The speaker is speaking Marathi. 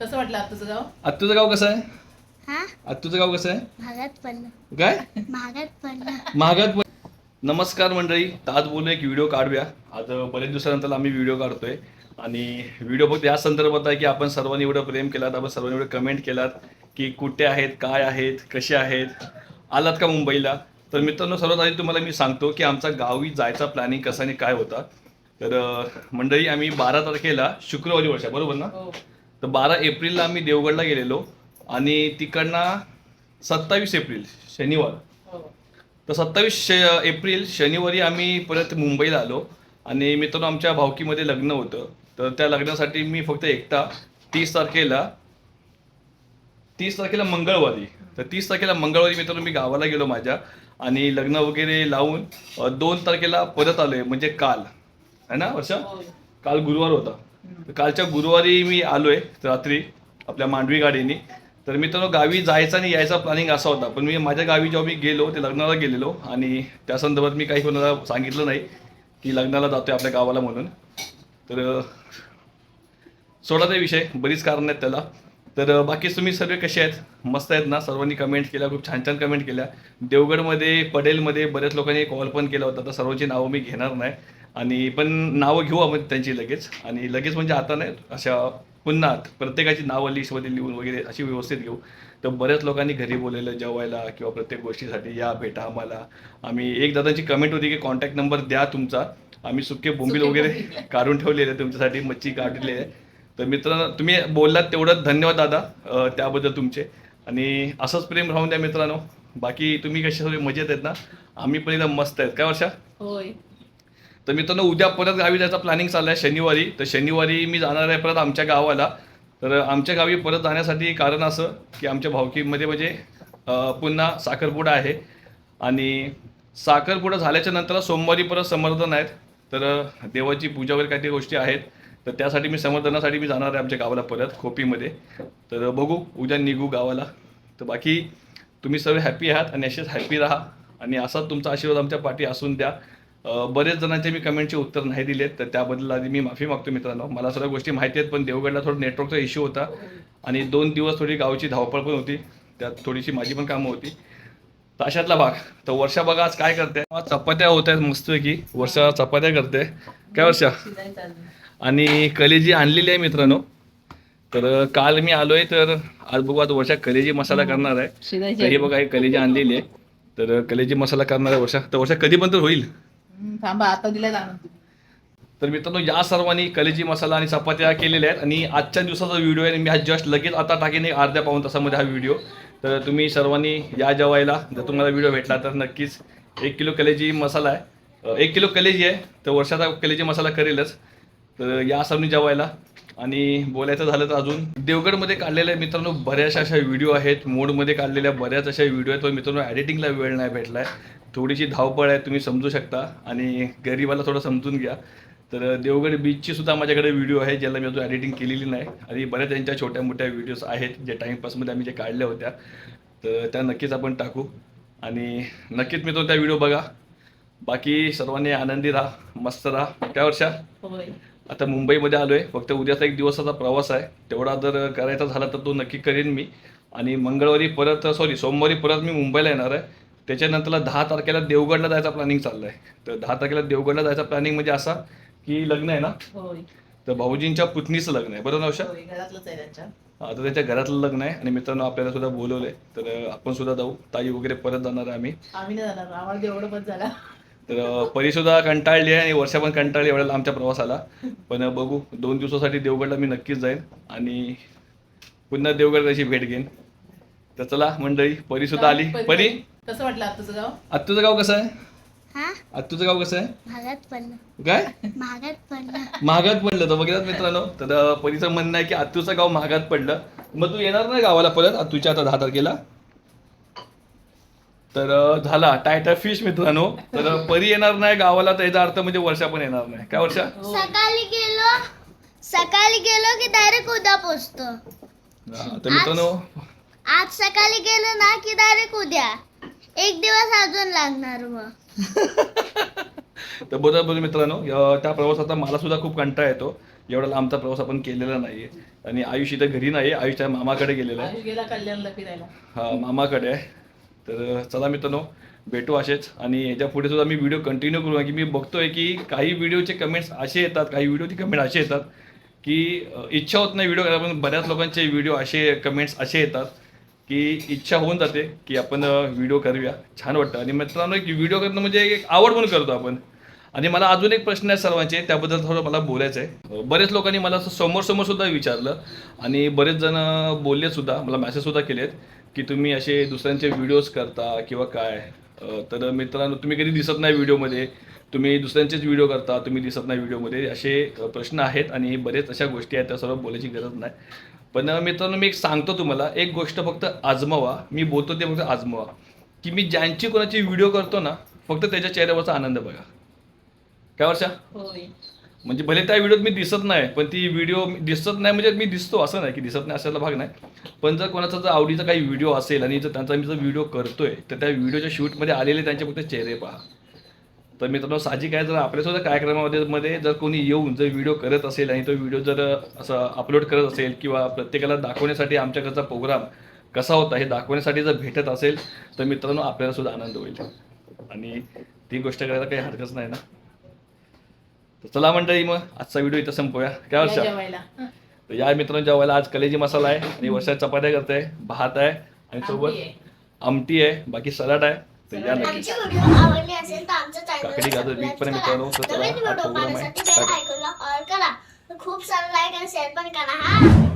कसं वाटलं आता तुझं गाव? आत्तूचं गाव कसं आहे? हा? आत्तूचं गाव कसं आहे? महागात पडलं काय? महागात पडलं महागात पण- नमस्कार मंडळी तर आज बोलू एक व्हिडिओ काढूया. आज बरेच दिवसानंतर आम्ही व्हिडिओ काढतोय. आणि व्हिडिओ फक्त या संदर्भात आहे की आपण सर्वांनी एवढं प्रेम केलात आपण सर्वांनी एवढं कमेंट केलात की कुठे आहेत काय आहेत कसे आहेत आलात का मुंबईला? तर मित्रांनो सर्वात आधी तुम्हाला मी सांगतो की आमचा गावी जायचा प्लॅनिंग कसा आणि काय होता. तर अं, मंडळी आम्ही बारा तारखेला शुक्रवारी वर्षा बरोबर ना? हो. तर बारा एप्रिलला आम्ही देवगडला गेलेलो आणि तिकडनं सत्तावीस एप्रिल शनिवार. हो. तर सत्तावीस श एप्रिल शनिवारी आम्ही परत मुंबईला आलो आणि मित्रांनो आमच्या भावकीमध्ये लग्न होतं. तर त्या लग्नासाठी मी फक्त एकटा तीस तारखेला तीस तारखेला मंगळवारी तर तीस तारखेला मंगळवारी मित्रांनो मी गावाला गेलो माझ्या आणि लग्न वगैरे लावून दोन तारखेला परत आलोय म्हणजे काल. है ना वर्षा? होय. काल गुरुवार होता. तर कालच्या गुरुवारी मी आलोय रात्री आपल्या मांडवी गाडीने. तर मित्रांनो गावी जायचा आणि यायचा प्लॅनिंग असा होता. पण मी माझ्या गावी जेव्हा मी गेलो ते लग्नाला गेलेलो. आणि त्या संदर्भात मी काही कोणाला सांगितलं नाही की लग्नाला जातोय आपल्या गावाला म्हणून. तर सोडा ते विषय. बरीच कारण आहेत त्याला. तर बाकी तुम्ही सर्व कसे आहेत? मस्त आहेत ना? सर्वांनी कमेंट केल्या खूप छान छान कमेंट केल्या. देवगडमध्ये पडेलमध्ये बऱ्याच लोकांनी कॉल पण केला होता. तर सर्वांची नावं मी घेणार नाही. आणि पण नावं घेऊ आपण त्यांची लगेच. आणि लगेच म्हणजे आता नाही अशा पुन्हा प्रत्येकाची नावं लिस्टमध्ये लिहून वगैरे अशी व्यवस्थित घेऊ. तर बऱ्याच लोकांनी घरी बोललेलं जेवायला किंवा प्रत्येक गोष्टीसाठी या भेटा आम्हाला आम्ही एक दादांची कमेंट होती की कॉन्टॅक्ट नंबर द्या तुमचा. आम्ही सुके बोंबील वगैरे. काढून ठेवलेले आहे तुमच्यासाठी मच्छी काढलेली आहे तर मित्रांनो तुम्ही बोललात तेवढं धन्यवाद दादा त्याबद्दल तुमचे. आणि असंच प्रेम राहून द्या मित्रांनो. बाकी तुम्ही कसे सगळे मजेत आहेत ना? आम्ही पण एकदम मस्त आहेत. काय वर्षा? होय. तर मित्रांनो उद्या परत गावी जायचा प्लॅनिंग चालला आहे शनिवारी. तर शनिवारी मी जाणार आहे परत आमच्या गावाला. तर आमच्या गावी परत जाण्यासाठी कारण असं की आमच्या भावकीमध्ये म्हणजे पुन्हा साखरपुडा आहे. आणि साखरपुडा झाल्याच्यानंतर सोमवारी परत समर्थन आहेत. तर देवाची पूजा वगैरे काही गोष्टी आहेत. तर त्यासाठी मी समर्थनासाठी मी जाणार आहे आमच्या गावाला परत खोपीमध्ये. तर बघू उद्या निघू गावाला. तर बाकी तुम्ही सर्व हॅपी आहात आणि असेच हॅपी राहा. आणि असाच तुमचा आशीर्वाद आमच्या पाठी असून द्या. बरेच जणांचे मी कमेंटचे उत्तर नाही दिलेत तर त्याबद्दल आधी मी माफी मागतो मित्रांनो. मला सर्व गोष्टी माहिती आहेत पण देवगडला थोडं नेटवर्कचा इश्यू होता. आणि दोन दिवस थोडी गावची धावपळ पण होती. त्यात थोडीशी माझी पण कामं होती. तर अशातला भाग. तर वर्षा बघा आज काय करते. चपात्या होत आहेत मस्त की वर्षा चपात्या करते. काय वर्षा? आणि कलेजी आणलेली आहे मित्रांनो. तर काल मी आलोय तर आज बघू आज वर्षा कलेजी मसाला करणार आहे. हे बघा हे कलेजी आणलेली आहे. तर कलेजी मसाला करणार आहे वर्षा. तर वर्षा कधी पण तर होईल? थांबा आता दिलाय तर मित्रांनो या सर्वांनी कलेजी मसाला आणि चपात्या केलेल्या आहेत. आणि आजच्या दिवसाचा व्हिडिओ आहे मी आज जस्ट लगेच आता टाकेन एक अर्ध्या पाऊन तासामध्ये हा व्हिडिओ तर तुम्ही सर्वांनी या जेवायला जर तुम्हाला व्हिडिओ भेटला तर नक्कीच एक किलो कलेजी मसाला आहे. एक किलो कलेजी आहे तर वर्षाचा कलेजी मसाला करेलच. तर या सर्वांनी जेवायला. आणि बोलायचं झालं तर अजून. देवगडमध्ये काढलेल्या मित्रांनो बऱ्याचशा अशा व्हिडिओ आहेत. मोडमध्ये काढलेल्या बऱ्याच अशा व्हिडिओ आहेत. पण मित्रांनो एडिटिंगला वेळ नाही भेटला आहे थोडीशी धावपळ आहे तुम्ही समजू शकता. आणि गरीबाला थोडं समजून घ्या. तर देवगड बीचची सुद्धा माझ्याकडे व्हिडिओ आहे ज्याला मी अजून एडिटिंग केलेली नाही. आणि बऱ्याच त्यांच्या छोट्या मोठ्या व्हिडिओज आहेत जे टाईमपासमध्ये आम्ही जे काढल्या होत्या. तर त्या नक्कीच आपण टाकू. आणि नक्कीच मी तो त्या व्हिडिओ बघा. बाकी सर्वांनी आनंदी राहा मस्त राहा. त्या वर्षा? आता मुंबईमध्ये आलो आहे फक्त उद्याचा एक दिवसाचा प्रवास आहे. तेवढा जर करायचा झाला तर तो नक्की करेन मी. आणि मंगळवारी परत सॉरी सोमवारी परत मी मुंबईला येणार आहे. त्याच्यानंतरला दहा तारखेला देवगडला जायचा प्लॅनिंग चाललं आहे तर दहा तारखेला देवगडला जायचा प्लॅनिंग म्हणजे असा की लग्न आहे ना? तर भाऊजींच्या पुतणीचं लग्न आहे. बरोबर नवशा घरातलंच आहे त्यांच्या. आता त्याच्या घरातलं लग्न आहे आणि मित्रांनो आपल्याला सुद्धा बोलवलंय. तर आपण सुद्धा जाऊ. ताई वगैरे परत जाणार आहे आम्ही. तर परी सुद्धा कंटाळली आहे आणि वर्षा पण कंटाळली एवढ्या आमच्या प्रवासाला. पण बघू. दोन दिवसासाठी देवगडला मी नक्कीच जाईन आणि पुन्हा देवगड त्याची भेट घेईन. तर चला मंडळी परी सुद्धा आली. परी? कसं वाटलं आता तुझं गाव? आत्तूचं गाव कसं आहे? हा? आत्तूचं गाव कसं आहे? महागात पडलं काय? महागात पडलं महागात पडलं. तर बघितलं मित्रांनो? तर परीचं म्हणणं आहे की आत्तूचं गाव महागात पडलं. मग तू येणार नाही गावाला परत? आत्तूच्या आता दहा तारखेला. तर अं, झाला. टायटा फिश मित्रांनो. तर परी येणार नाही गावाला. तर याचा अर्थ म्हणजे वर्षा पण येणार नाही. काय वर्षा? हो. सकाळी गेलो. सकाळी गेलो की डायरेक्ट उद्या पोचतो. हा, तर मित्रांनो आज सकाळी गेलो ना की डायरेक्ट उद्या. एक दिवस अजून लागणार मग तर बरोबर मित्रांनो अं, त्या प्रवासाचा मला सुद्धा खूप कंटाळा येतो. एवढा लांबचा प्रवास आपण केलेला नाही आहे आणि आयुष इथं घरी नाही आहे आयुषच्या मामाकडे गेलेला आहे. हा मामाकडे आहे. तर चला मित्रांनो भेटू असेच. आणि याच्यापुढे सुद्धा मी व्हिडिओ कंटिन्यू करू की मी बघतोय की काही व्हिडिओचे कमेंट्स असे येतात काही व्हिडिओचे कमेंट असे येतात की इच्छा होत नाही व्हिडिओ करायला पण बऱ्याच लोकांचे व्हिडिओ असे कमेंट्स असे येतात. की इच्छा होऊन जाते की आपण व्हिडिओ करूया. छान वाटतं. आणि मित्रांनो एक व्हिडिओ करणं म्हणजे एक आवड म्हणून करतो आपण. आणि मला अजून एक प्रश्न आहे सर्वांचे त्याबद्दल थोडं मला बोलायचं आहे. बरेच लोकांनी मला असं समोर समोर सुद्धा विचारलं आणि बरेच जण बोलले सुद्धा मला मेसेज सुद्धा केलेत की तुम्ही असे दुसऱ्यांचे व्हिडिओज करता किंवा काय? तर मित्रांनो तुम्ही कधी दिसत नाही व्हिडिओमध्ये तुम्ही दुसऱ्यांचेच व्हिडिओ करता तुम्ही दिसत नाही व्हिडिओमध्ये असे प्रश्न आहेत आणि बरेच अशा गोष्टी आहेत त्या सर्व बोलायची गरज नाही. पण मित्रांनो मी एक सांगतो तुम्हाला एक गोष्ट फक्त आजमावा. मी बोलतो ते फक्त आजमावा. की मी ज्यांची कोणाची व्हिडिओ करतो ना फक्त त्याच्या चेहऱ्यावरचा आनंद बघा. काय वर्षा? म्हणजे भले त्या व्हिडिओत मी दिसत नाही पण ती व्हिडिओ दिसत नाही म्हणजे मी दिसतो असं नाही की दिसत नाही असायला भाग नाही. पण जर कोणाचा जर आवडीचा काही व्हिडिओ असेल आणि जर त्यांचा मी जर व्हिडिओ करतोय तर त्या व्हिडिओच्या शूटमध्ये आलेले त्यांचे फक्त चेहरे पहा. तर मित्रांनो साहजिक आहे जर आपल्यासुद्धा कार्यक्रमामध्ये मध्ये जर कोणी येऊन जर व्हिडिओ करत असेल आणि तो व्हिडिओ जर असं अपलोड करत असेल किंवा प्रत्येकाला दाखवण्यासाठी आमच्याकडचा प्रोग्राम कसा होता हे दाखवण्यासाठी जर भेटत असेल तर मित्रांनो आपल्याला सुद्धा आनंद होईल. आणि ती गोष्ट करायला काही हरकत नाही ना? तर चला मंडळी मग आजचा व्हिडिओ इथं संपूया. काय वर्षा. तर या मित्रांनो जेवायला आज कलेजी मसाला आहे आणि वर्षा चपात्या करते भात आहे आणि सोबत. आमटी आहे बाकी सलाड आहे. तर या नक्की आमची व्हिडिओ आवडली असेल तर आमच्या काकडी गाजर पण चॅनल मित्रांनो तर चला हा प्रोग्राम आहे ऑल करा. खूप सारा लाईक आणि शेअर पण करा हा.